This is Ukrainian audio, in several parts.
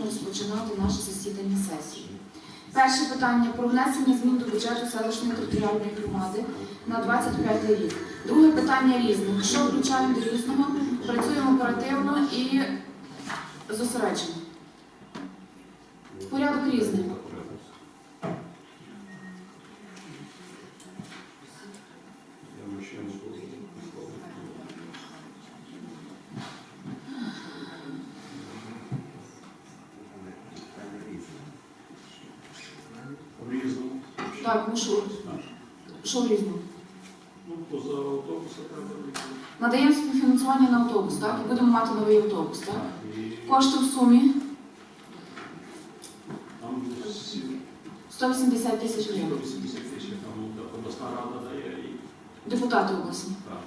можемо розпочинати наше засідання сесії. Перше питання про внесення змін до бюджету селищної територіальної громади на 25 рік. Друге питання різне. Що включаємо до різного? Працюємо оперативно і зосереджено. Порядок різний. Я мужчину Різно. Так, ну що? Що в різному? Ну, поза автобуса треба різно. Надаємо співфінансування на автобус, так? І будемо мати новий автобус, так? Кошти в сумі 180 тисяч гривень. 180 тисяч, там обласна рада дає Депутати обласні. так.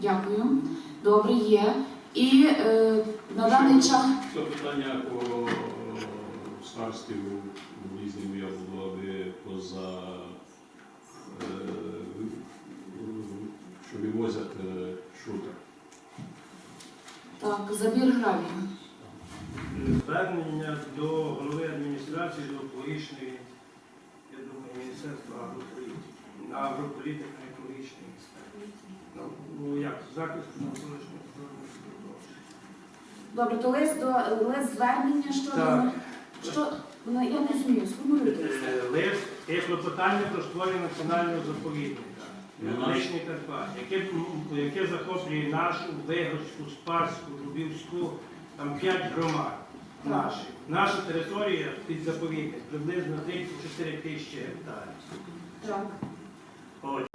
Дякую. Добре, є. І е, на даний час. Це питання по старості в різному я було би поза е, вивозять е, шутер. Так, забір гравію. Звернення до голови адміністрації до екологічної, я думаю, Міністерства агрополітики, агрополітики екологічної Ну, Ну як, захист навколишнього. Добре, то лист до лист звернення щодо. Так. Що, ну, я не розумію, сформулюйте. Е, Лист є клопотання про створення національного заповідника. Величний Карпат, яке, яке захоплює нашу Вигорську, Спарську, Рубівську, там п'ять громад наших. Наша територія під заповідник приблизно 34 тисячі гектарів. Так. От.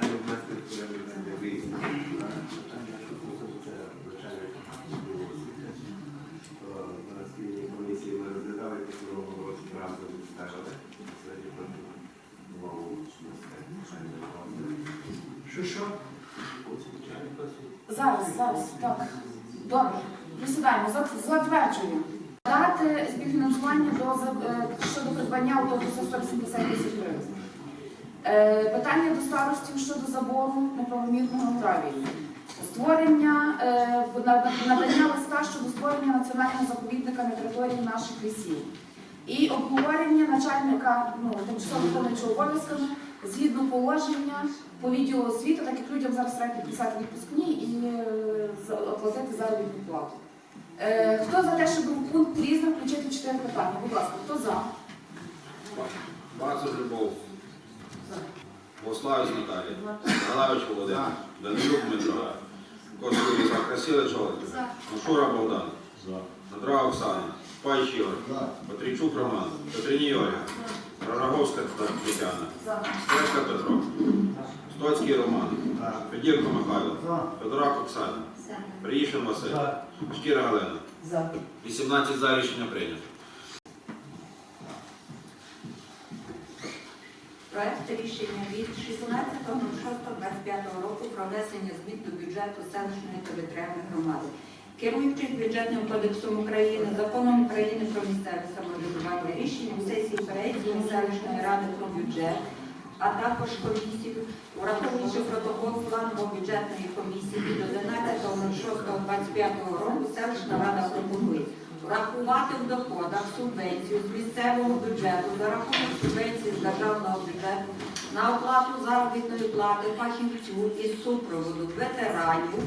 комісії ми розглядали такого разу відстежили. Сьогодні проти увагу Що що? Зараз, зараз, так. Добре, присідаємо, За- затверджуємо. Дати співфінансування до, е, щодо придбання автобуса 180 тисяч гривень. Е, Питання до старостів щодо забору неправомірного гравію. Створення е, надання листа щодо створення національного заповідника на території наших лісів. І обговорення начальника ну, тимчасово виконуючого обов'язками згідно положення по відділу освіти, так як людям зараз треба підписати відпускні і е, оплатити заробітну плату. Е, хто за те, щоб в пункт різно включити чотири питання? Будь ласка, хто за? Бацев Любов. Богославець Наталія. Галавич Володимир. Данилюк Дмитро. Костюк Ісак. Красилич Олег. Машура Богдан. За. Надрова Оксана. Пач Ігор. Патрійчук Роман. Петриній Ольга. Рожаговська Тетяна. Стецька Петро. Стоцький Роман. Федірко Михайло. Федорак Оксана. Приїшин Василь. Шкіра Галина. 18 за рішення прийнято. Проект рішення від 16.06.25 року про внесення змін до бюджету селищної територіальної громади. Керуючись бюджетним кодексом України, законом України про місцеве самоврядування, рішенням сесії переїзду селищної ради про бюджет, а також комісію, враховуючи протокол планово бюджетної комісії від 11.06.25 року, селищна рада пропонує врахувати в доходах субвенцію з місцевого бюджету за рахунок субвенції з державного бюджету на оплату заробітної плати фахівцю із супроводу ветеранів,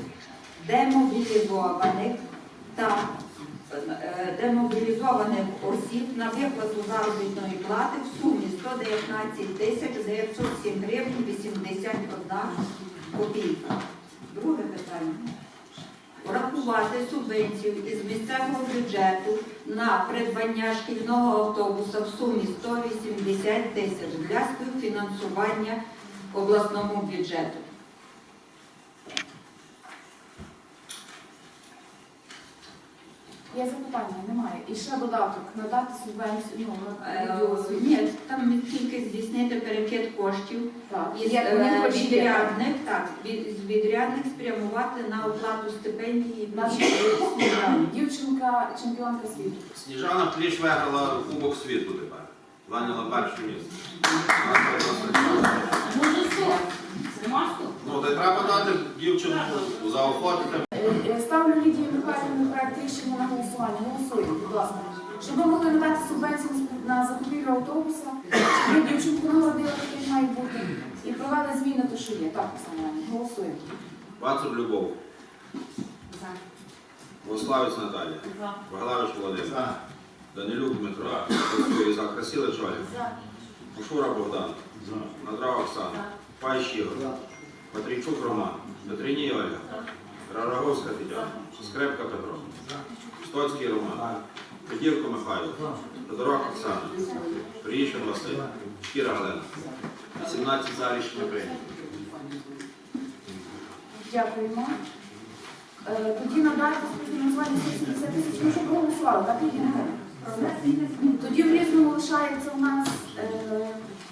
демобілізованих та е, демобілізованих осіб на виплату заробітної плати в сумі 119 тисяч 907 гривень 81 копійка. Друге питання врахувати субвенцію із місцевого бюджету на придбання шкільного автобуса в сумі 180 тисяч для співфінансування обласному бюджету. Є запитання? Немає. І ще додаток надати субвенцію. Ну, Е. Ні, там тільки здійснити перекид коштів Так. із вони е, хочуть відрядних, так, від- з відрядних спрямувати на оплату стипендії. Дівчинка чемпіонка світу. Сніжана Кліш виграла Кубок світу тепер. Зайняла перше місце. Вона? Ну, й треба дати дівчинку заохотити. Ставлю Лідію Михайлівну проект рішення на голосування. Голосуємо, будь ласка. Щоб ми могли надати субвенцію на закупівлю автобуса, щоб ми дівчинку нагородили, так як має бути, і провели зміни, то що є. Так, Оксана Іванівна, голосуємо. Вацур Любов, За. Вославець Наталія, За. Ваглавич Володимир, Данилюк Дмитро, Голосує за Красилич Оля, За. Мушура Богдан, За. Надрав Оксана, Пащ Ігор, Патрійчук Роман, Петриній Ольга, Рараговська Тетяна, Скрепка Петро, Стоцький Роман, Федірко Михайло, Федорок Оксана, Приїшин Василь, Шкіра Галина. 17 за рішення прийнято. Дякуємо. Е, Тоді надати співфінансування 170 тисяч, ми вже проголосували, так, Михайлівна? Тоді в різному лишається у нас е,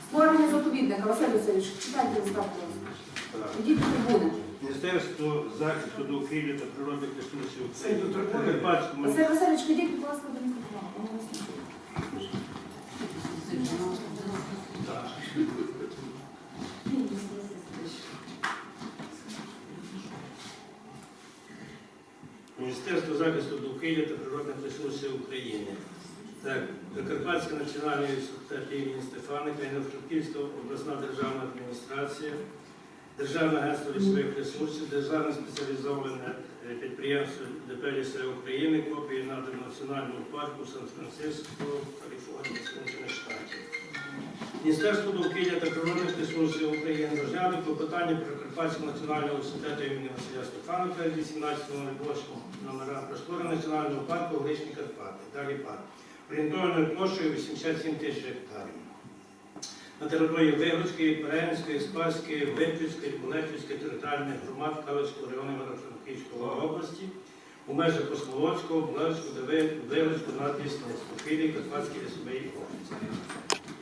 створення заповідника. Василь Васильович, читайте листа, будь ласка. До трибуни. Міністерство захисту довкілля та природних ресурсів України. у Карпатському Василь Васильович, ходіть, будь ласка, до мікрофону. Міністерство захисту довкілля та природних ресурсів України. Так, Закарпатська національна університет імені Стефаника, Івано-Франківська обласна державна адміністрація, Державне агентство лісових ресурсів, Державне спеціалізоване е, підприємство ДП «Ліси України, копії надано Національному парку Сан-Франциско, Каліфорнія, Сполучених Штатів. Міністерство довкілля та природних ресурсів України розглянули клопотання про Карпатського національного університету імені Василя Стефаника 18.08 номера про національного парку Лишні Карпати. Далі парк. Орієнтовною площею 87 тисяч гектарів. На території Вигрузької, Перенської, Спаської, Випівської, Болехівської територіальних громад Калицького району Івано-Франківської області у межах Космолоцького, Блевського, Вигрузького, Надвісницького, Філії, Карпатській лісовій області.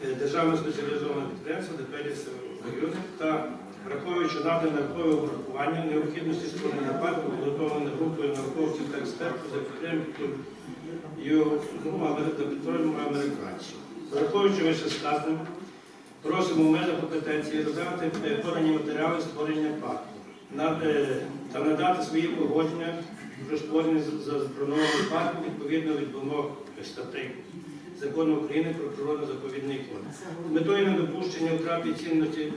Е, Державне спеціалізоване підприємство ДП «Лісовий» та враховуючи надане наукове обрахування необхідності створення парку, підготовлене групою науковців та експертів за підтримкою ну, Амери- підтримку американців. Враховуючи вище сказане, просимо в межах компетенції розглянути е, подані матеріали створення парку е, та надати свої погодження про створення з- запропонованого парку відповідно від вимог статей Закону України про природно-заповідний фонд. З метою недопущення втрати цінності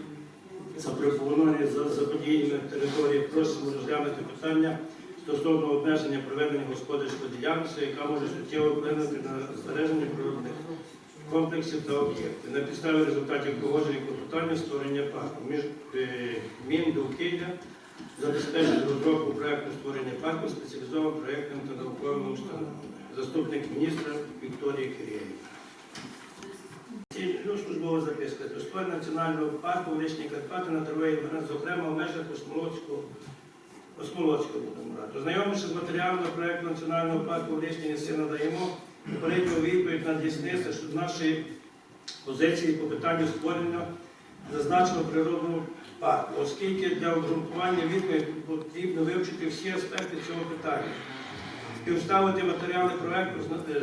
запропоновані за заподіяння території просимо розглянути питання стосовно обмеження проведення господарської діяльності, яка може суттєво вплинути на збереження природних комплексів та об'єктів. На підставі результатів погодження клопотання створення парку між е, Міндовкілля забезпечить розробку проекту створення парку спеціалізованим проєктом та науковими установами. Заступник міністра Вікторія Кирєєва. Службова записка. До створення національного парку Лишні Карпати на травої зокрема в межах Осмолоцького Осмолоцького. Ознайомившись з матеріалами проєкту національного парку в Лишні ліси надаємо попередню відповідь на дійсництво щодо нашої позиції по питанню створення зазначеного природного парку, оскільки для обґрунтування відповіді потрібно вивчити всі аспекти цього питання співставити матеріали проекту з- е,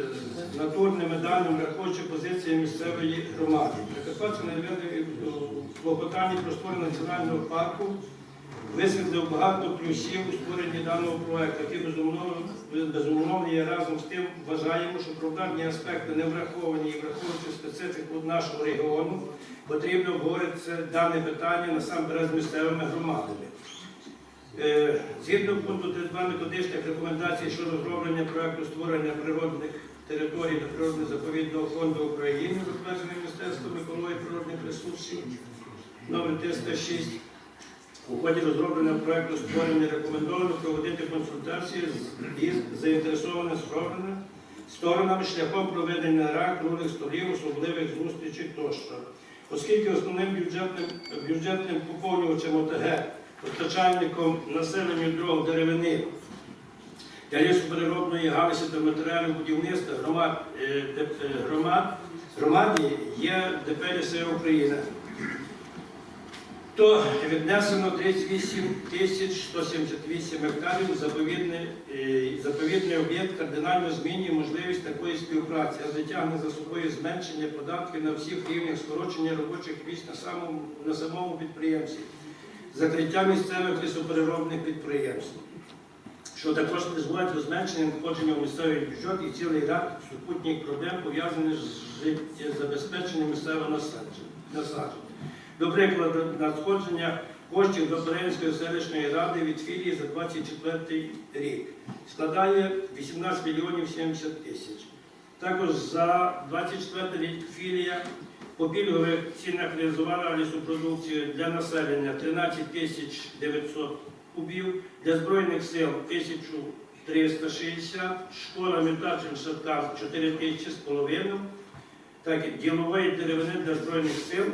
натурними даними, враховуючи позиції місцевої громади. Прикарпатська наведення в клопотанні про створення національного парку висвітлив багато плюсів у створенні даного проекту, які безумовно, є разом з тим вважаємо, що проблемні аспекти не враховані і враховуючи специфіку нашого регіону, потрібно обговорити дане питання насамперед з місцевими громадами. Е, Згідно пункту 32 методичних рекомендацій щодо зроблення проекту створення природних територій та природно-заповідного фонду України, затверджений Міністерством екології природних ресурсів номер 306, у ході розроблення проекту створення рекомендовано проводити консультації з заінтересованими сторонами, шляхом проведення нарад, круглих столів, особливих зустрічей тощо. Оскільки основним бюджетним, бюджетним поповнювачем ОТГ, постачальником населенню дров деревини для лісопереробної галузі та матеріалів будівництва громад, е, е, громад, громаді є ДП «Ліси Україна. То віднесено 38 тисяч 178 гектарів заповідний, е, заповідний об'єкт кардинально змінює можливість такої співпраці, адже тягне за собою зменшення податків на всіх рівнях, скорочення робочих місць на самому, на самому підприємстві, закриття місцевих лісопереробних підприємств, що також призводить до зменшення надходження в місцевий бюджет і цілий ряд супутніх проблем пов'язаних з життєзабезпеченням місцевого насадження. До прикладу, надходження коштів до Перенської селищної ради від філії за 24 рік складає 18 мільйонів 70 тисяч. Також за 24 рік філія по пільгових цінах реалізувала лісопродукцію для населення 13 тисяч 900 кубів, для Збройних сил 1360, школа Мютачин Шаткар 4 тисячі з половиною, так і ділової деревини для Збройних сил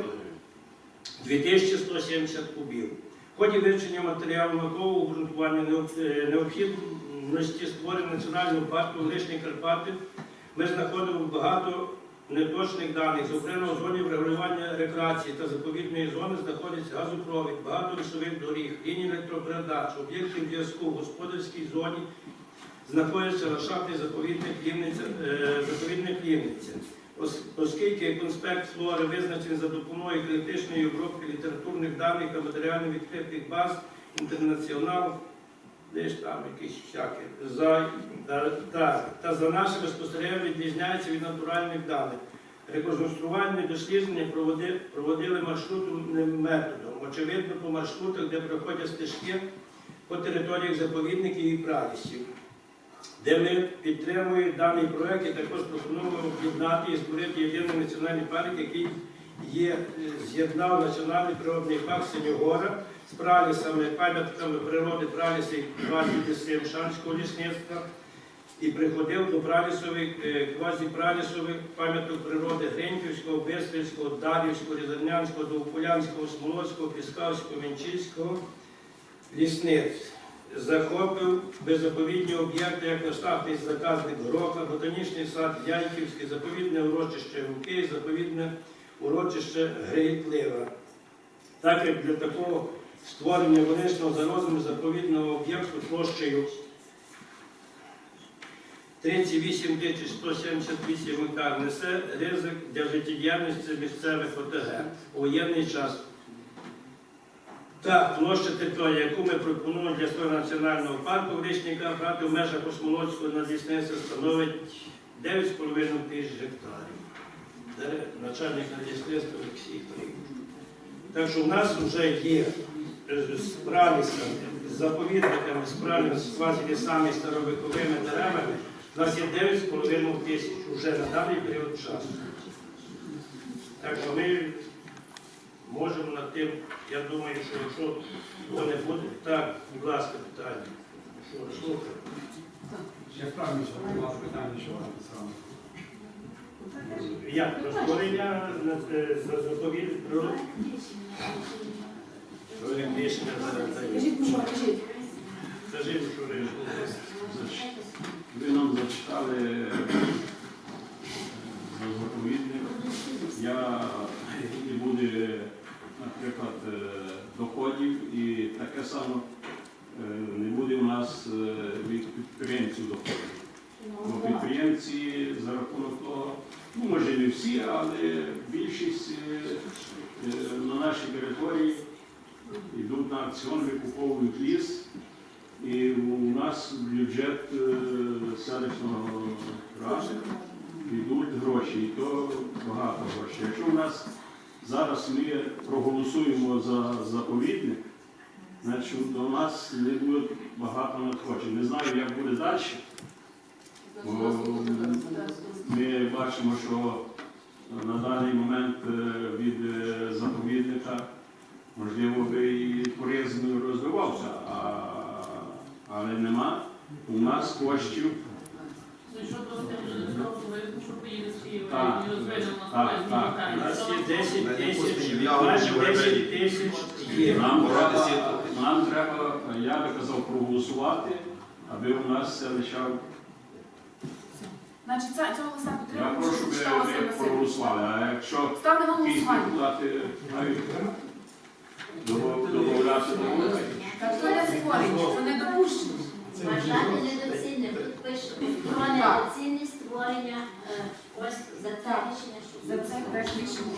2170 кубів. В ході вивчення матеріалу наукового обґрунтування е, необхідності створення національного парку Лишні Карпати ми знаходимо багато неточних даних. Зокрема, у зоні врегулювання рекреації та заповідної зони знаходиться газопровід, багато лісових доріг, лінії електропередач, об'єктів зв'язку в господарській зоні знаходиться ландшафтний заповідник Лівниця, Оскільки конспект флори визначений за допомогою критичної обробки літературних даних та матеріально відкритих баз інтернаціонал, там якісь всякі, за, та, та, та за нашими спостереженнями відрізняється від натуральних даних. Реконструювальне дослідження проводи- проводили маршрутним методом. Очевидно, по маршрутах, де проходять стежки по територіях заповідників і пралісів де ми підтримуємо даний проект і також пропонуємо об'єднати і створити єдиний національний парк, який є, е, з'єднав національний природний парк Синьогора з пралісами, пам'ятками природи праліси квазі Шанського лісництва. І приходив до пралісових, е, квазіпралісових пам'яток природи Гриньківського, Бистрівського, Дарівського, Різарнянського, Довполянського, Смолоцького, Піскавського, Менчиського лісництв захопив беззаповідні об'єкти, як наставний заказник Гроха, ботанічний сад Яйківський, заповідне урочище Гуки, заповідне урочище Грейтлива. Так як для такого створення величного за розміром заповідного об'єкту площею 38 тисяч 178 гектар несе ризик для життєдіяльності місцевих ОТГ у воєнний час. Так, площа території, яку ми пропонуємо для свого національного парку в Річній Карпати в межах Космолоцького надлісництва становить 9,5 тисяч гектарів. Де Начальник надлісництва Олексій Трик. Так що в нас вже є е, з пралісами, з заповідниками, пралісами, з квазілісами, старовиковими деревами, у нас є 9,5 тисяч вже на даний період часу. Так що ми можемо над тим, я думаю, що якщо то не буде, так, будь ласка, питання. Що, слухай. Я вправлюся, у вас питання, що вам саме. Як про створення е, за заповідь про рішення зараз дає. Кажіть, ну що, кажіть. Скажіть, що рішення. Ви нам зачитали е, заповідник. Я і буде, наприклад, е, доходів і таке саме е, не буде у нас е, від підприємців доходів. Бо підприємці за рахунок того, ну може не всі, але більшість на нашій території йдуть на аукціон, викуповують ліс. І у нас в бюджет селищного ради йдуть гроші, і то багато грошей. Якщо у нас зараз ми проголосуємо за заповідник, значить до нас не буде багато надходжень. Не знаю, як буде далі. Бо ми бачимо, що на даний момент е, від е, заповідника можливо би і туризм розвивався, а, але нема у нас коштів. Так, так, так. У нас є 10 тисяч, майже 10 тисяч є. Нам треба, нам треба, я би казав, проголосувати аби у нас це лишав. Значить, це, цього листа Я підтримуємо, прошу, щоб читала ви Василь Васильович. проголосували. А якщо Ставлю на якісь голосування. депутати мають додавати до голосу, Так, то не створення, це не допущення. Вважати недоцільним. Тут пише про недоцільність створення е, ось за це рішення, За це теж рішення.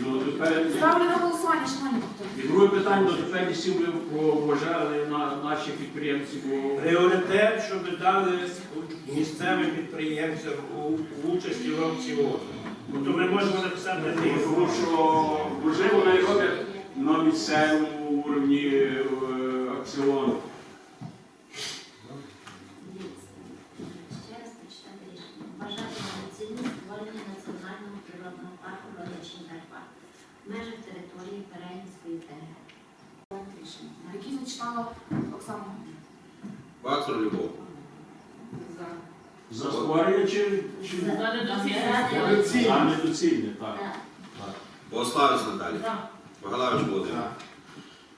дотепер- Ставлю на голосування, шановні депутати. І друге питання до дотеперлісті ви поважали на наші підприємці, бо Пріоритет, щоб дали місцевим підприємцям у, у участі в аукціоні. Бо то ми можемо написати тому що вже вони роблять на місцевому уровні е, акціон. ще раз прочитати рішення. Вважати недоцільність створення національного природного парку Величний Карпат в межах території Перегінської ТГ. Рішення, які зачитала Оксана. Бацур Любов. За створення чи, чи... За недоцільність. А, недоцільне, так. Так. Богославець Наталія. За. Володимир.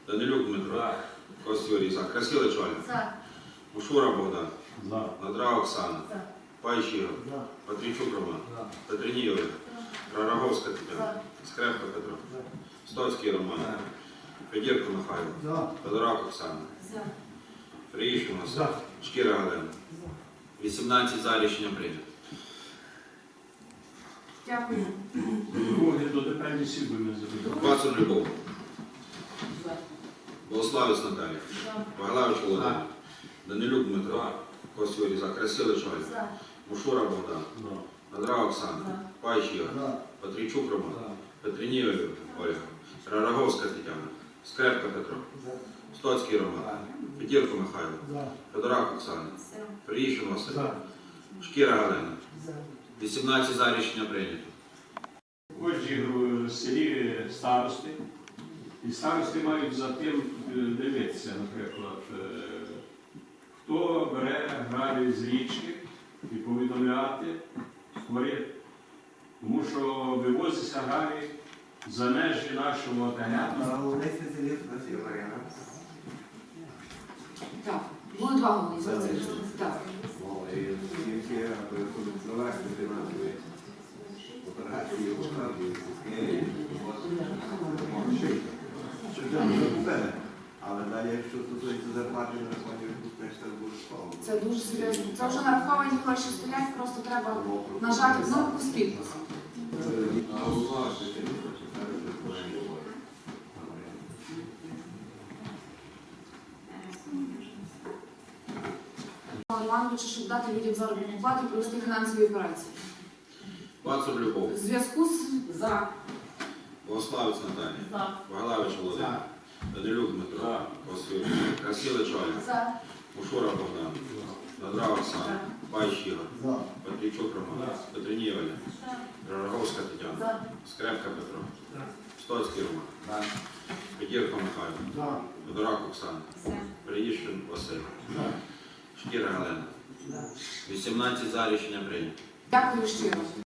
Данилюк Дмитро. Так. Кость Юрій. За. Мушура Богдан. За. Надра Оксана. За. Ігор. Патрійчук Роман. Петриній Ольга. Рараговська Тетяна. Скрепка Петро. Стоцький Роман. Федірко Михайло. Федорак Оксана. Приїжджу Василь. Шкіра Галина. 18 за рішення прийнято. Дякую. Друге до запитали. Любов. Богославець Наталія. Боголавич Володимир. Данилюк Дмитро. Кость Юрій Ісак. Красилич Оля. За. Мушура Богдан. Да. Надра Оксана. Паїч Ігор. Патрійчук Роман. Петриній Ольга. Рараговська Тетяна. Скрепка Петро. Стоцький Роман. Федірко Михайло. Федорак Оксана. Приїжджу Василь. Шкіра Галина. 18 за рішення прийнято. Отже, в селі старости. І старости мають за тим е, дивитися, наприклад, е, хто бере гравій з річки і повідомляти, створити. Тому що вивозиться гравій за межі нашого. Так, були два голоси. Так. Але далі, якщо стосується зарплати, нарахування теж це обов'язково. Це дуже серйозно. Це вже нараховані гроші стоять, просто треба нажати кнопку з підписом. Івановича, щоб дати людям заробітну плату і провести фінансові операції. Бацур Любов. В зв'язку з за Богославець Наталія. За. Боголавич Володимир. Данилюк Дмитро. Кость Юрій. Красилич Оля. за Мушура Богдан. Надра Оксана. Паїч Ігор. Патрійчук Роман. Петриній Оля. Рараговська Тетяна. Скрепка Петро. Стоцький Роман. Федірко Михайло. Федорак Оксана. Приїжджун Василь. Шкіра Галина. 18 за рішення прийнято. дякую щиро.